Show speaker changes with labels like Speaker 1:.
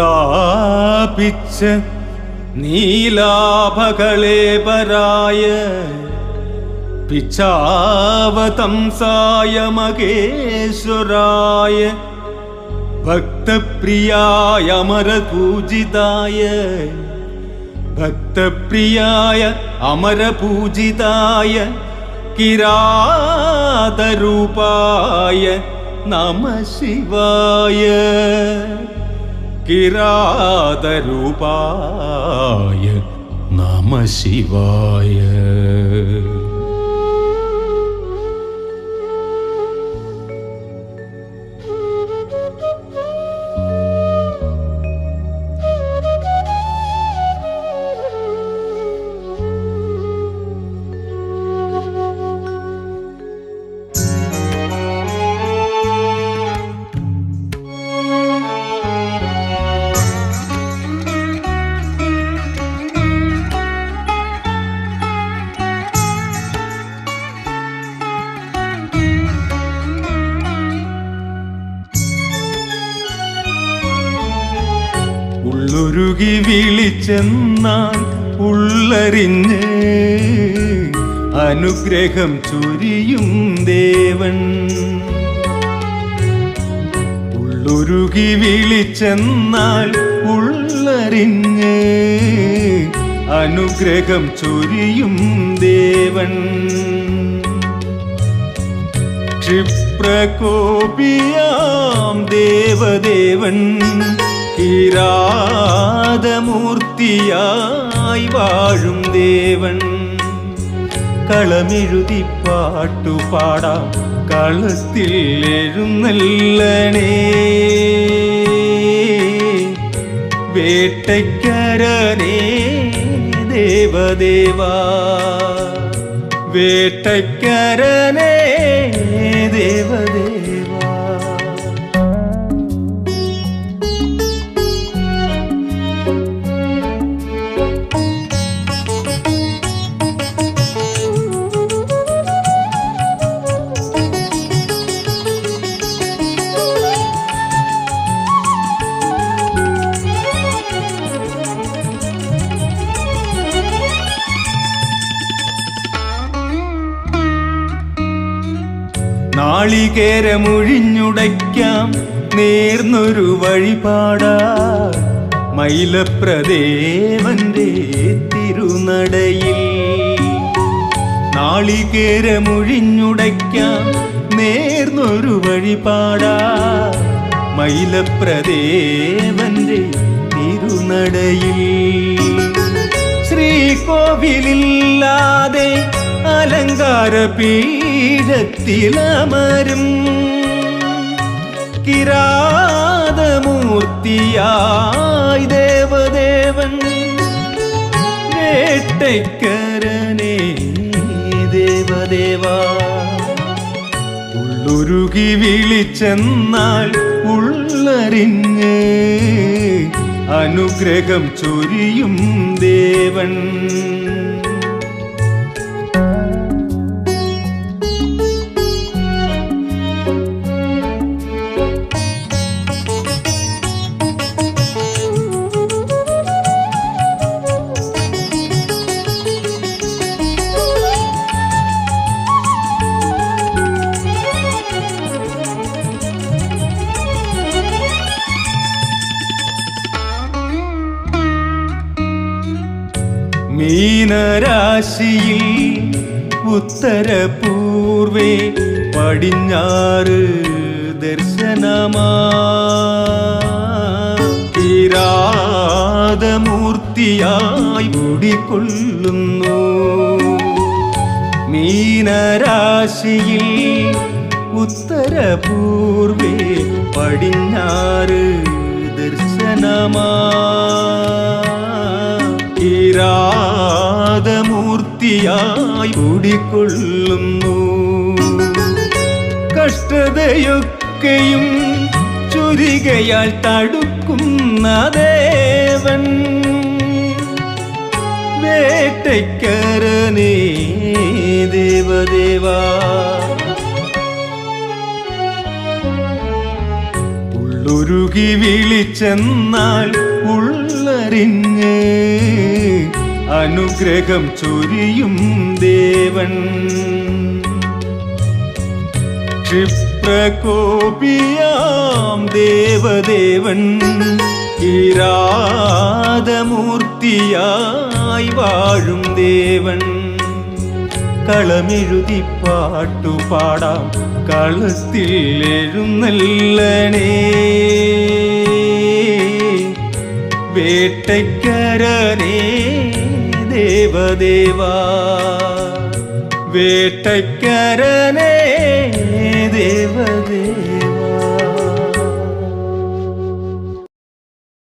Speaker 1: താപിച്ച നീലാഭകളേപരായ പിച്ചാവതംസായ മഹേശ്വരായ ഭക്തപ്രിയായ അമരപൂജിതായ ഭക്തപ്രിയായ അമരപൂജിതായ കിരാതരൂപായ നമ ശിവായ കിരാതരൂപായ നമ ശിവായ. ഉള്ളൊരുകി വിളിച്ചെന്നാൽ ഉള്ളറിഞ്ഞ് അനുഗ്രഹം ചൊരിയും ദേവൻ. ഉള്ളുരുകി വിളിച്ചെന്നാൽ ഉള്ളറിഞ്ഞ് അനുഗ്രഹം ചൊരിയും ദേവൻ. ക്ഷിപ്രകോപിയാം ദേവദേവൻ. കിരാതമൂർത്തിയായി വാഴും ദേവൻ. കളമെഴുതി പാട്ടുപാടാം കളത്തിൽ എഴുന്നല്ലണേ വേട്ടയ്ക്കരനേ ദേവദേവാ വേട്ടയ്ക്കരനേ ദേവദേവാ. നാളികേരമൊഴിഞ്ഞുടയ്ക്കാം. നേർന്നൊരു വഴിപാടാ. മൈലപ്രദേവന്റെ തിരുനടയിൽ. നാളികേരമൊഴിഞ്ഞുടയ്ക്കാം. നേർന്നൊരു വഴിപാടാ. മൈലപ്രദേവന്റെ തിരുനടയിൽ. ശ്രീകോവിലില്ലാതെ അലങ്കാര പീഠത്തിലമരും കിരാതമൂർത്തിയായി ദേവദേവൻ വേട്ടയ്ക്കരനേ ദേവദേവ. ഉള്ളുരുകി വിളിച്ചെന്നാൽ ഉള്ളറിഞ്ഞ് അനുഗ്രഹം ചൊരിയും ദേവൻ. മീനരാശിയിൽ ഉത്തരപൂർവേ പടിഞ്ഞാറ് ദർശനമാ. കൂടിക്കൊള്ളുന്നു മീനരാശിയിൽ ഉത്തരപൂർവേ പടിഞ്ഞാറ് ദർശനമാ. കിരാതമൂർത്തിയായി കൂടിക്കൊള്ളുന്നു. കഷ്ടതയൊക്കെയും ചുരികയാൽ തടുക്കുന്ന ദേവൻ. വേട്ടയ്ക്കരനേ ദേവദേവാ. ഉള്ളുരുകി വിളിച്ചെന്നാൽ ഉള്ളറിഞ്ഞ്. അനുഗ്രഹം ചൊരിയും ദേവൻ. ക്ഷിപ്രകോപിയാം ദേവദേവൻ. കിരാതമൂർത്തിയായി വാഴും ദേവൻ. കളമെഴുതി പാട്ടുപാടാം കളത്തിൽ എഴുന്നള്ളണേ വേട്ടയ്ക്കരനേ. ദേവദേവാ വേട്ടയ്ക്കരനേ ദേവദേവാ